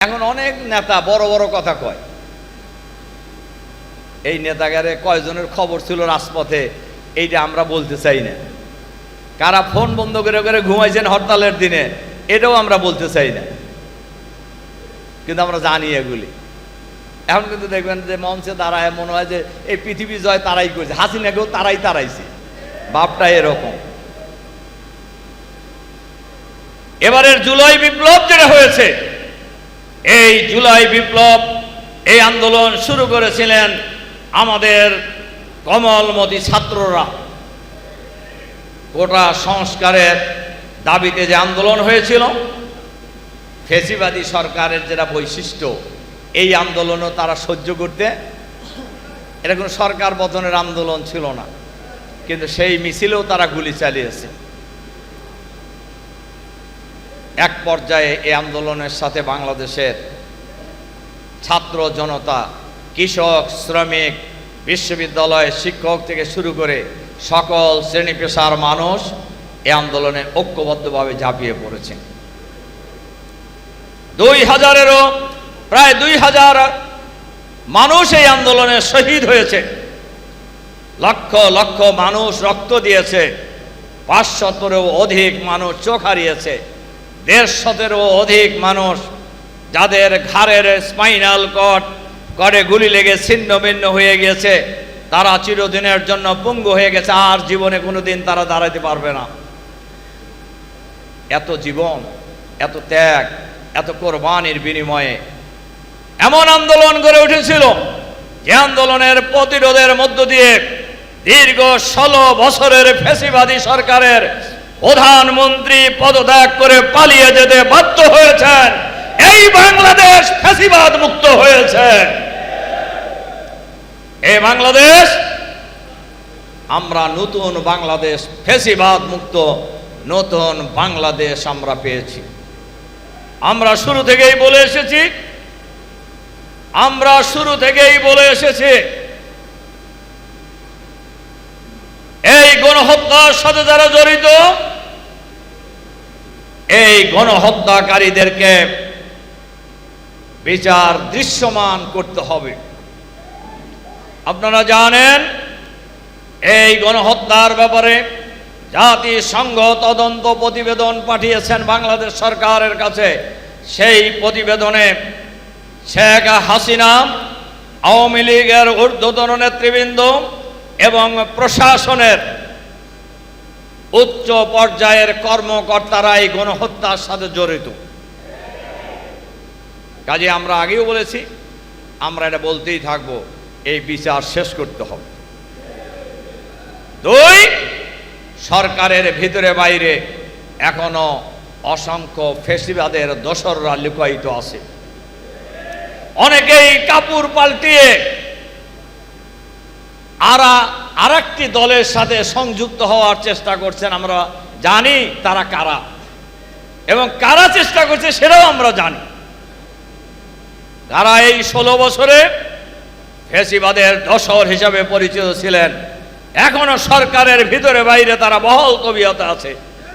এখন অনেক নেতা বড় বড় কথা কয়। এই নেতাগারে কয়জনের খবর ছিল রাজপথে? এইটা আমরা বলতে চাই না। কারা ফোন বন্ধ করে করে ঘুমাইছেন হরতালের দিনে, এটাও আমরা বলতে চাই না। কিন্তু আমরা জানি এগুলি। এখন কিন্তু দেখবেন যে মঞ্চে দাঁড়ায় মনে হয় যে এই পৃথিবী জয় তারাই করছে। হাসিনাকেও তারাই তারাইছে। বাপটা এরকম। এবারের জুলাই বিপ্লব যেটা হয়েছে এই জুলাই বিপ্লব, এই আন্দোলন শুরু করেছিলেন আমাদের কমলমতি ছাত্ররা। গোটা সংস্কারের দাবিতে যে আন্দোলন হয়েছিল, ফেসিবাদী সরকারের যেটা বৈশিষ্ট্য, এই আন্দোলনও তারা সহ্য করতে, এটা কোনো সরকার পতনের আন্দোলন ছিল না। কিন্তু সেই মিছিলেও তারা গুলি চালিয়েছে। এক পর্যায়ে এই আন্দোলনের সাথে বাংলাদেশের ছাত্র জনতা, কৃষক, শ্রমিক বিশ্ববিদ্যালয় শিক্ষক থেকে শুরু করে সকল শ্রেণি পেশার মানুষ এই আন্দোলনে ঐক্যবদ্ধভাবে ঝাঁপিয়ে পড়েছে। দুই হাজারেরও, প্রায় দুই হাজার মানুষ এই আন্দোলনে শহীদ হয়েছে। লক্ষ লক্ষ মানুষ রক্ত দিয়েছে। পাঁচশতেরও অধিক মানুষ চোখ হারিয়েছে। দেড়শতেরও অধিক মানুষ যাদের ঘাড়ের স্পাইনাল কট করে গুলি লেগে ছিন্ন ভিন্ন হয়ে গেছে তারা চিরদিনের জন্য পঙ্গু হয়ে গেছে, আর জীবনে কোনো দিন তারা দাঁড়াতে পারবে না। এত জীবন, এত ত্যাগ, এত কোরবানির বিনিময়ে এমন আন্দোলন গড়ে উঠেছিল যে আন্দোলনের প্রতিরোধের মধ্য দিয়ে দীর্ঘ ষোলো বছরের ফেসিবাদী সরকারের প্রধানমন্ত্রী পদত্যাগ করে পালিয়ে যেতে বাধ্য হয়েছেন। এই বাংলাদেশ ফেসিবাদ মুক্ত হয়েছে। এই বাংলাদেশ, আমরা নতুন বাংলাদেশ ফেসিবাদ মুক্ত, নতুন বাংলাদেশ আমরা পেয়েছি। আমরা শুরু থেকেই বলে এসেছি, আমরা শুরু থেকেই বলে এসেছি, এই গণহত্যার সাথে যারা জড়িত এই গণহত্যাকারীদেরকে বিচার দৃশ্যমান করতে হবে। আপনারা জানেন, এই গণহত্যার ব্যাপারে জাতিসংঘ তদন্ত প্রতিবেদন পাঠিয়েছেন বাংলাদেশ সরকারের কাছে। সেই প্রতিবেদনে শেখ হাসিনা, আওয়ামী লীগের ঊর্ধ্বতন নেতৃবৃন্দ এবং প্রশাসনের উচ্চ পর্যায়ের কর্মকর্তারা এই গণহত্যার সাথে জড়িত। কাজে আমরা আগেও বলেছি, আমরা এটা বলতেই থাকব, এই বিচার শেষ করতে হবে। দুই, সরকারের ভিতরে বাইরে এখনও অসংখ্য ফেসিবাদের দোসররা লুকায়িত আছে। অনেকেই কাপড় পাল্টিয়ে আরা, আরেকটি দলের সাথে সংযুক্ত হওয়ার চেষ্টা করছেন আমরা জানি তারা কারা। এবং কারা চেষ্টা করছে সেটাও আমরা জানি। তারা এই ষোলো বছরে ফেসিবাদের দশর হিসাবে পরিচিত ছিলেন, এখনও সরকারের ভিতরে বাইরে তারা বহল কবিতা আছে।